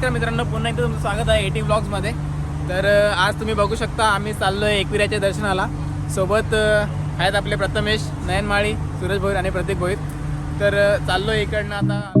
नमस्कार मित्रांनो पुन्हा एकदा तुमचं स्वागत आहे एटी ब्लॉग्समध्ये तर आज तुम्ही बघू शकता आम्ही चाललो आहे एकविराच्या दर्शनाला. सोबत आहेत आपले प्रथमेश नयनमाळी सूरज भोईर आणि प्रतीक भोईर. तर चाललो आहे इकडनं आता.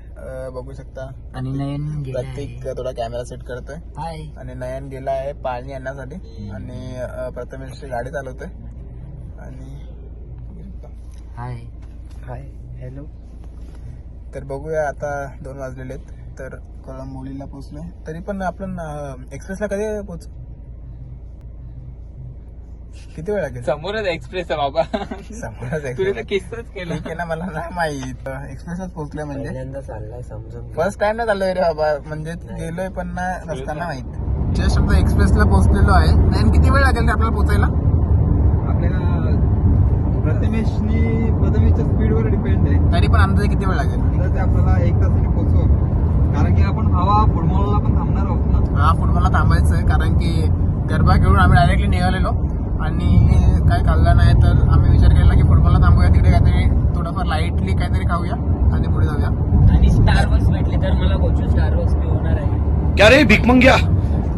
बघू शकता. आणि नयन प्रत्येक थोडा कॅमेरा सेट करतोय. हाय. आणि नयन गेला आहे पाणी आणण्यासाठी. आणि अ, प्रथमेश गाडी चालवतोय. आणि हाय. हाय. हॅलो तर बघूया आता दोन वाजलेले आहेत. तर कळंबोलीला पोहोचलोय. तरी पण आपण एक्सप्रेसला कधी पोहोच? किती वेळ लागेल समोरच एक्सप्रेस आहे बाबा. समोरच तुला. तर किस्साच केला. ना मला नाही माहीत. एक्सप्रेसच पोहोचलोय म्हणजे. पहिल्यांदा चाललाय समजून फर्स्ट टाइम ना चाललोय रे बाबा. म्हणजे गेलोय पण ना रस्त्याला माहीत. जस्ट आता एक्सप्रेसला पोहोचलेलो आहे. नाही किती वेळ लागेल रे आपल्याला पोहोचायला? आपल्याला प्रथमेशनी प्रथमेशच्या स्पीडवर डिपेंड आहे. तरी पण अंदाजे किती वेळ लागेल? तर ते आपल्याला एक तासाने पोहोचव कारण की आपण हवा फुटबॉलला पण थांबणार आहोत ना. हा फुटबॉलला थांबायचं आहे कारण की गरबा घेऊन आम्ही डायरेक्टली निघालेलो. आणि काय खाल्लं नाही तर आम्ही विचार केला की फुटबॉलला थांबूया तिकडे काहीतरी थोडंफार लाईटली काहीतरी खाऊया आणि पुढे जाऊया. आणि स्टार वॉर्स भेटले तर मला गोचू स्टार वॉर्स मी होणार आहे. क्या रे भीक मंग्या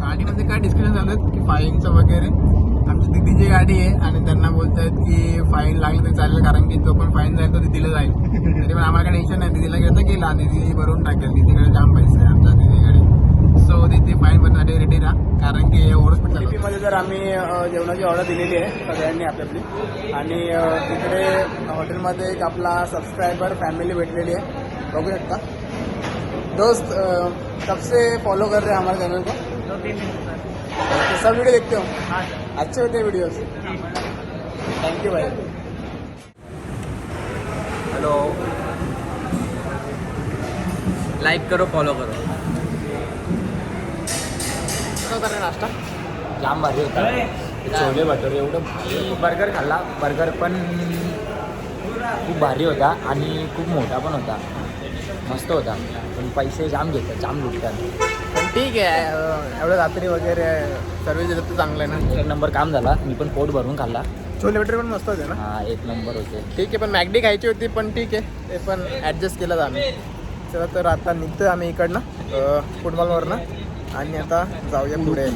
गाडीमध्ये काय डिस्कशन झालं की फाईनचं वगैरे. आमची दिदीची गाडी आहे आणि त्यांना बोलतायत की फाईन लागली तरी चालेल कारण की जो पण फाईन जाईल तो दिदीला जाईल. तरी पण आम्हाला काही टेन्शन नाही. दिदीला घेता गेला दिदी भरून टाकेल. दिदीकडे जाम पैसे आमच्या दिदीकडे सो दिदी फाईन रेडी राहा. कारण की ओव्हरस्पीडमध्ये जर आम्ही जेवणाची ऑर्डर दिलेली आहे सगळ्यांनी आपली आणि तिकडे हॉटेलमध्ये एक आपला सबस्क्रायबर फॅमिली भेटलेली आहे. बघू शकता. दोस्त कब से फॉलो कर रहे हैं हमारे चैनल को. तो सब वीडियो देखते हो? अच्छे होते हैं वीडियोस थैंक यू भाई हॅलो लाईक करो फॉलो करो. होता रे नाश्ता. जाम भारी होता. छोले भटुरे एवढं भारी. बर्गर खाल्ला. बर्गर पण खूप भारी होता आणि खूप मोठा पण होता. मस्त होता. पण पैसे जाम घेतात जाम लुटतात पण ठीक आहे. एवढं रात्री वगैरे सर्विस देतात तर चांगलं आहे ना. एक नंबर काम झाला. मी पण पोट भरून खाल्ला. छोले भटुरे पण मस्त होते ना? हा एक नंबर होते. ठीक आहे पण मॅगडी खायची होती पण ठीक आहे. ते पण ॲडजस्ट केलं आम्ही. चला तर आता निघतोय आम्ही इकडनं फुटबॉलवरनं आणि आता जाऊया पुढे.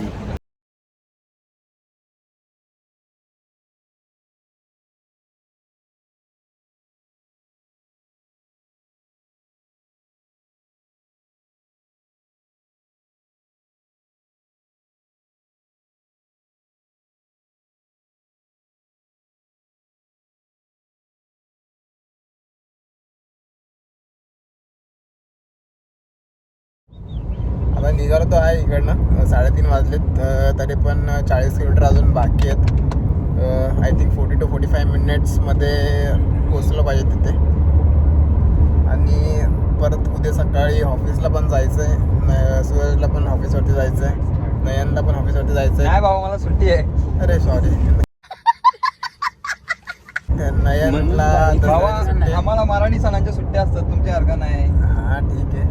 निघालो तो आहे इकडनं. साडेतीन वाजलेत. तरी पण चाळीस किलोमीटर अजून बाकी आहेत. I think forty two forty five मिनिट्समध्ये पोचलो पाहिजे तिथे. आणि परत उद्या सकाळी ऑफिसला पण जायचं आहे सूरजला पण ऑफिसवरती जायचं आहे नयनला पण ऑफिसवरती जायचं आहे नाही बाबा मला सुट्टी आहे. अरे सॉरी नयनला. आम्हाला मराठी सणांच्या सुट्ट्या असतात. तुमच्या सारखं नाही. हा ठीक आहे.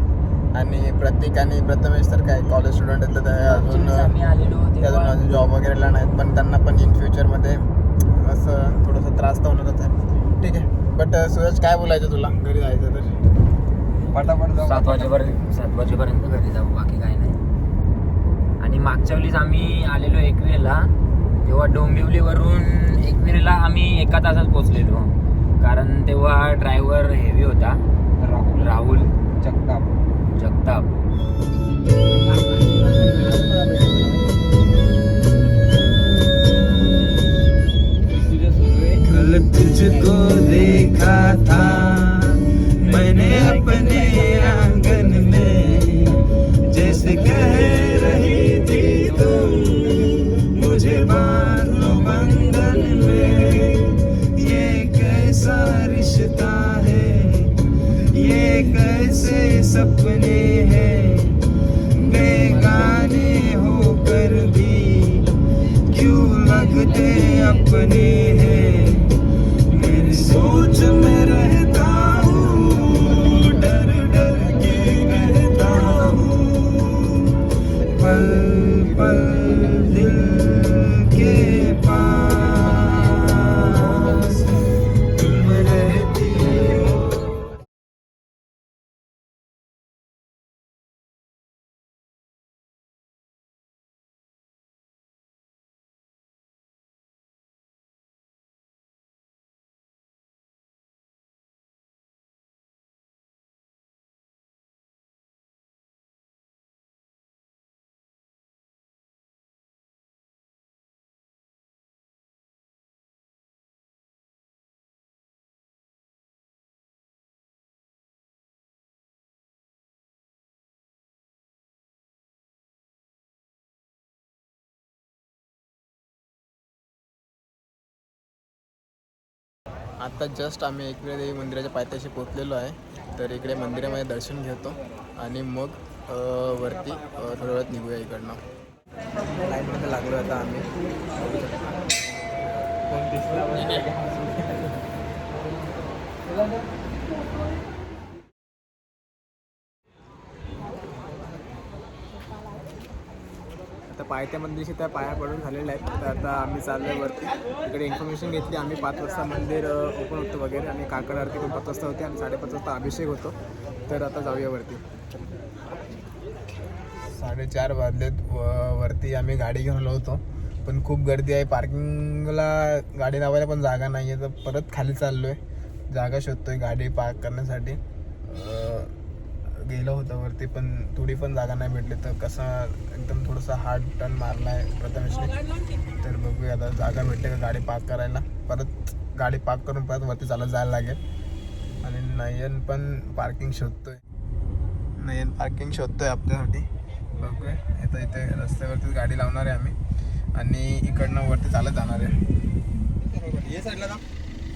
आणि प्रत्येक आणि प्रथमेश तर काय कॉलेज स्टुडंट आहेत तर अजून आम्ही आलेलो ते अजून अजून जॉब वगैरेला नाहीत पण त्यांना पण इन फ्युचरमध्ये असं थोडंसं त्रास तर होणारच आहे. ठीक आहे बट सूरज काय बोलायचं तुला? घरी जायचं तर. पटापट जाऊ. सात वाजेपर्यंत सात वाजेपर्यंत घरी जाऊ बाकी काही नाही. आणि मागच्या वेळीच आम्ही आलेलो एकविरेला तेव्हा डोंबिवलीवरून एकविरेला आम्ही एका तासात पोचलेलो कारण तेव्हा ड्रायव्हर हेवी होता. राहुल. आता जस्ट आम्ही एकविरा देवी मंदिराच्या पायथ्याशी पोचलेलो आहे. तर इकडे मंदिरामध्ये दर्शन घेतो आणि मग वरती अ, थोड्या वेळात निघूया इकडनं. लाईनमध्ये लागलो आता आम्ही. कोण दिसला? पायथ्या मंदिरशी त्या पाया पडून झालेल्या आहेत. तर आता आम्ही चाललो आहे वरती. इकडे इन्फॉर्मेशन घेतली आम्ही. पाच वाजता मंदिर ओपन होतं वगैरे. आणि काकड आरती पण पाच वाजता होते आणि साडेपाच वाजता अभिषेक होतो. तर आता जाऊया वरती. साडेचार वाजलेत. व वरती आम्ही गाडी घेऊन आलो होतो. पण खूप गर्दी आहे. पार्किंगला गाडी लावायला पण जागा नाही आहे तर परत खाली चाललो आहे जागा शोधतो आहे गाडी पार्क करण्यासाठी. गेलो होतो वरती पण थोडी पण जागा नाही भेटली तर कसा एकदम थोडासा हार्ड टर्न मारला आहे प्रथमेशने. तर बघूया आता जागा भेटते का गाडी पार्क करायला. परत गाडी पार्क करून परत वरती चालत जायला लागेल. आणि नयन पण पार्किंग शोधतोय. नयन पार्किंग शोधतोय आपल्यासाठी. बघूया. आता इथे रस्त्यावरतीच गाडी लावणार आहे आम्ही. आणि इकडनं वरती चालत जाणार आहे.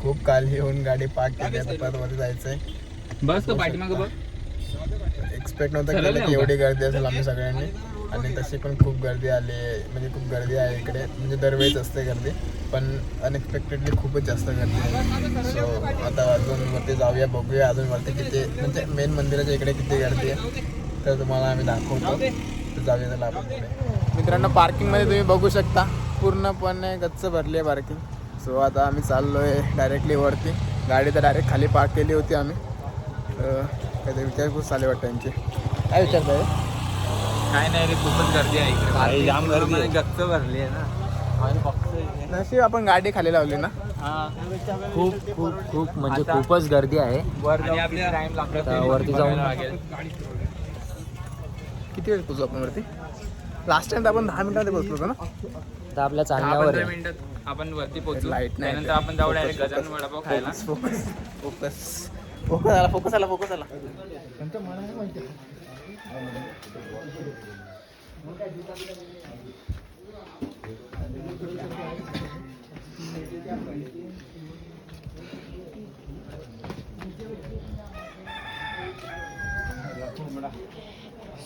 खूप काल येऊन गाडी पार्क केली आता परत वरती जायचं आहे बस तो पाठीमागं बघ एक्सपेक्ट नव्हतं केलं की एवढी गर्दी असेल आम्ही सगळ्यांनी. आणि तशी पण खूप गर्दी आली आहे. म्हणजे खूप गर्दी आहे इकडे. म्हणजे दरवेळेस असते गर्दी. पण अनएक्सपेक्टेडली खूपच जास्त गर्दी आहे. सो आता अजून वरती जाऊया बघूया अजून वरती किती म्हणजे मेन मंदिराच्या इकडे किती गर्दी आहे. तर तुम्हाला आम्ही दाखवतो. तर जाऊया त्याला आपण मित्रांनो पार्किंगमध्ये तुम्ही बघू शकता. पूर्णपणे गच्च भरली आहे पार्किंग सो आता आम्ही चाललो आहे डायरेक्टली वरती. गाडी तर डायरेक्ट खाली पार्क केली होती आम्ही. काहीतरी विचारपूस चालू वाटतं त्यांची काय विचारताय? काय नाही रे खूपच गर्दी आहे इकडे. जाम गर्दी गच्च भरली आहे ना. नशीब आपण गाडी खाली लावली ना. खूप खूप खूप म्हणजे खूपच गर्दी आहे. आणि आपल्याला टाइम लागतो. तर वरती जाऊन किती वेळ पोचू आपण वरती? लास्ट टाइम आपण दहा मिनिटामध्ये पोहोचलो होतो ना. तर आपल्या दहा चालण्यावर पंधरा आहे. मिनिटात आपण वरती पोहोचू. लाइट नाही. त्यानंतर आपण जाऊ डायरेक्ट गजानन वडापाव खायला. फोकस फोकस फोकस आला फोकस आला फोकस आला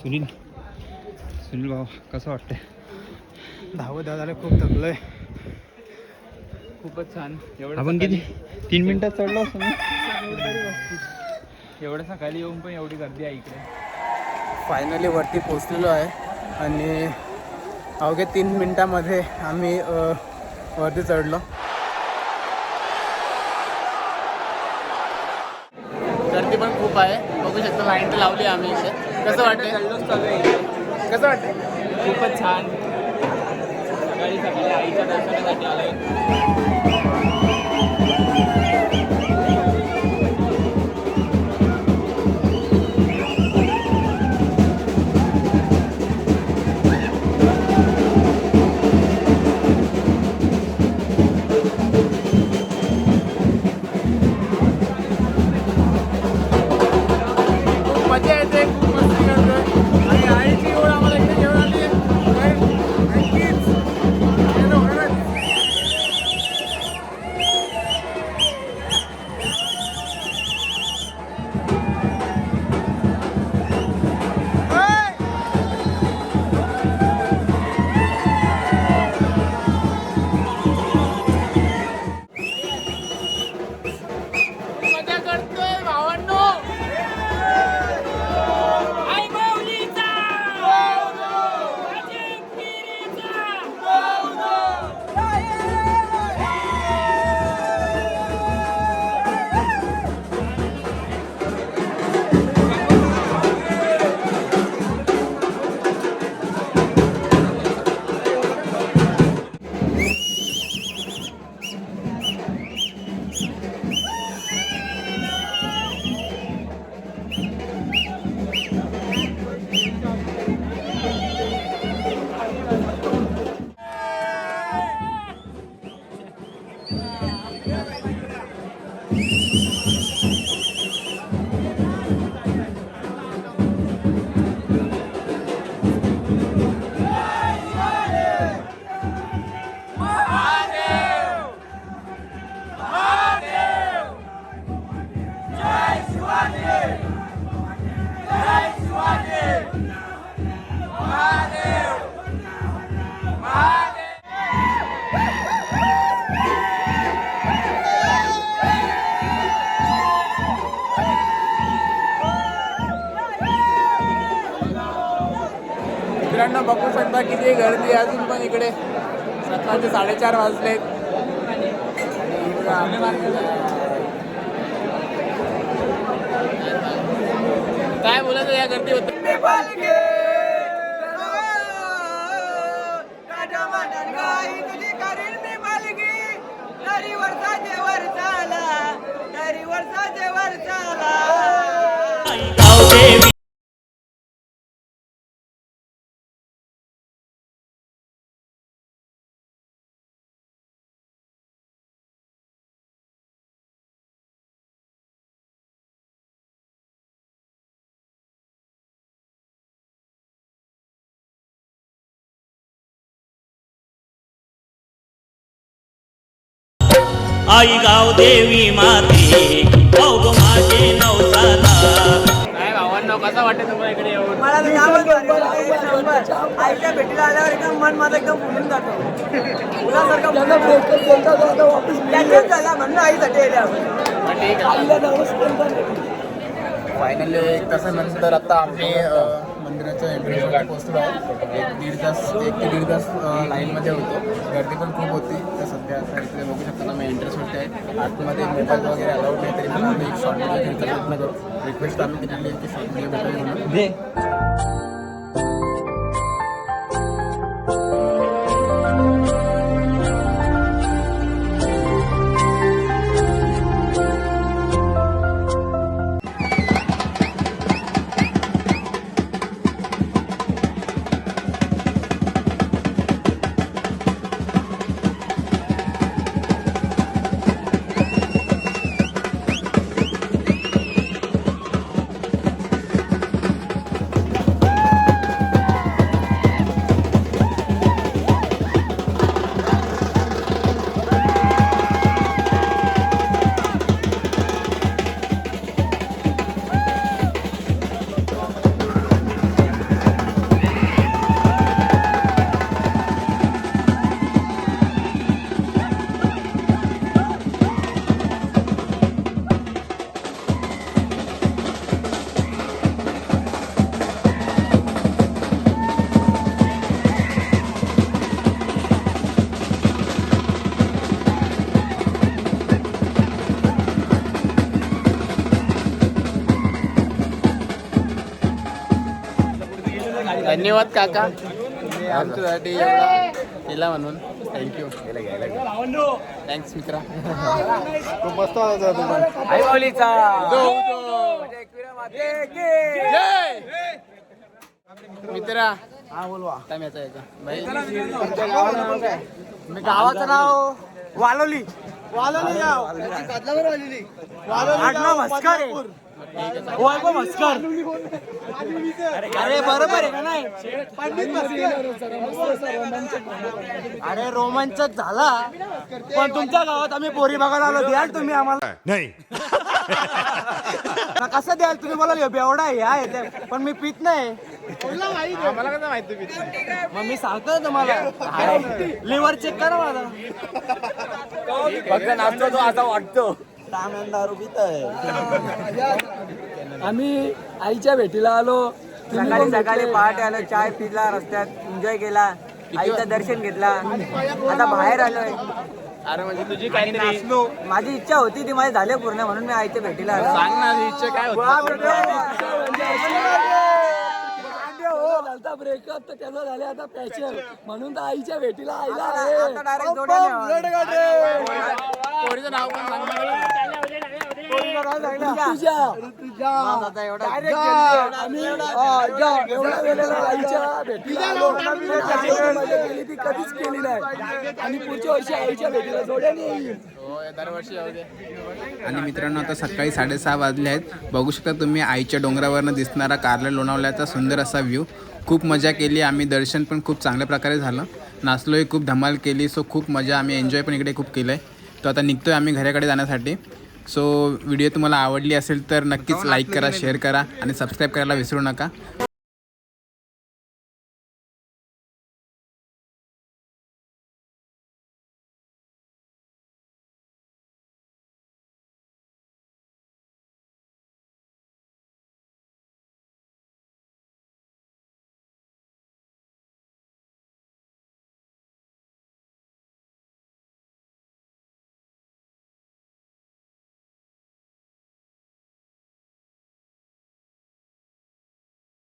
सुनील सुनील भाऊ कसं वाटतंय? धावत आले खूप थकलोय. खूपच छान. एवढं आपण किती? तीन मिनिटात चढलो असतो ना? एवढं सकाळी येऊन पण एवढी गर्दी आहे इकडे. फायनली वरती पोचलेलो आहे. आणि अवघ्या तीन मिनटामध्ये आम्ही वरती चढलो. गर्दी पण खूप आहे. बघू शकता लाईन तर लावली आम्ही इथे. कसं आहे कसं वाटतंय? खूपच छान. सकाळी सकाळी आईच्या दर्शनासाठी आलोय. मित्रांनो बघू शकता किती गर्दी अजून पण इकडे. सकाळचे साडेचार वाजलेत. काय बोलायचं या गर्दी होत आई गाव देवी माते भाऊ माझे नवसाला. काय भावांना कसा वाटतं तुम्हाला इकडे येऊन? मला तर जामच भारी वाटलं. एक नंबर. आईच्या भेटीला आल्यावर एकदम मन माझं एकदम फुलून जातो. मुलासारखं त्याच्याच झाला म्हणून आईसाठी आले आपण. ठीक आहे. फायनली एक तासानंतर आता आम्ही मंदिराच्या एंट्रीमध्ये पोहोचलो आहोत. एक दीड तास एक ते दीड तास लाईनमध्ये होतो. गर्दी पण खूप होती. तर सध्या असं इकडे बघू शकता ना मी एंट्रेस होते आहे. आतमध्ये मोबाईल वगैरे अलाउड नाही तरी मला आम्ही एक शॉर्ट व्हिडिओ प्रयत्न करू रिक्वेस्ट आम्ही दिलेली आहे की शॉर्ट व्हिडिओ भेटेल म्हणून धन्यवाद काका. आमच्यासाठी एवढा केला म्हणून. थँक्यू थँक्स मित्रा. खूप मस्त होता तुम्हाला. आई माऊलीचा जय मित्रा. हा बोलवा. नाव काय? मी गावाचं नाव वालोली. वालोली गाव. मस्कर आहे. वैभव मस्कर अरे बरोबर आहे का नाही? अरे रोमांचक झाला. पण तुमच्या गावात आम्ही पोरी बघायला आलो. द्याल तुम्ही आम्हाला? नाही. कसं द्याल तुम्ही? मला बेवडा आहे हा येते पण मी पित नाही. मला कसं माहिती मी मग मी सांगतो तुम्हाला. लिव्हर चेक करा मला फक्त नाचतो तो असा वाटतो दारू पित आम्ही आईच्या भेटीला आलो. सकाळी सकाळी. पहाटे आलो चाय पिला रस्त्यात एन्जॉय केला. आईचं दर्शन घेतला. आता बाहेर आलोय. अरे म्हणजे तुझी काहीतरी माझी इच्छा होती ती माझी झाली पूर्ण म्हणून मी आईच्या भेटीला आलो. सांग ना इच्छा काय होती? ब्रेकअप तर त्याला झाले आता पॅचर म्हणून तर आईच्या भेटीला आईला आता आहे. डायरेक्ट जोड्याने पोरीचं नाव पण सांग ना. तुझ्या आता एवढा आम्ही हा, जा, एवढ्या वेळेला आईच्या भेटीला आलो. पण आईने मजा केली ती कधीच केली नाही. आणि पुढच्या वर्षी आईच्या भेटीला जोड्याने येईल. दरवर्षी आणि मित्रांनो आता सकाळी साडेसहा वाजले आहेत. बघू शकता तुम्ही आईच्या डोंगरावरनं दिसणारा कारला लोणावल्याचा सुंदर असा व्ह्यू खूप मजा केली आम्ही दर्शन पण खूप चांगल्या प्रकारे झालं. नाचलोही खूप धमाल केली सो खूप मजा आम्ही एन्जॉय पण इकडे खूप केलं आहे तो आता निघतोय आम्ही घराकडे जाण्यासाठी. सो व्हिडिओ तुम्हाला आवडली असेल तर नक्कीच लाईक करा शेअर करा आणि सबस्क्राईब करायला विसरू नका.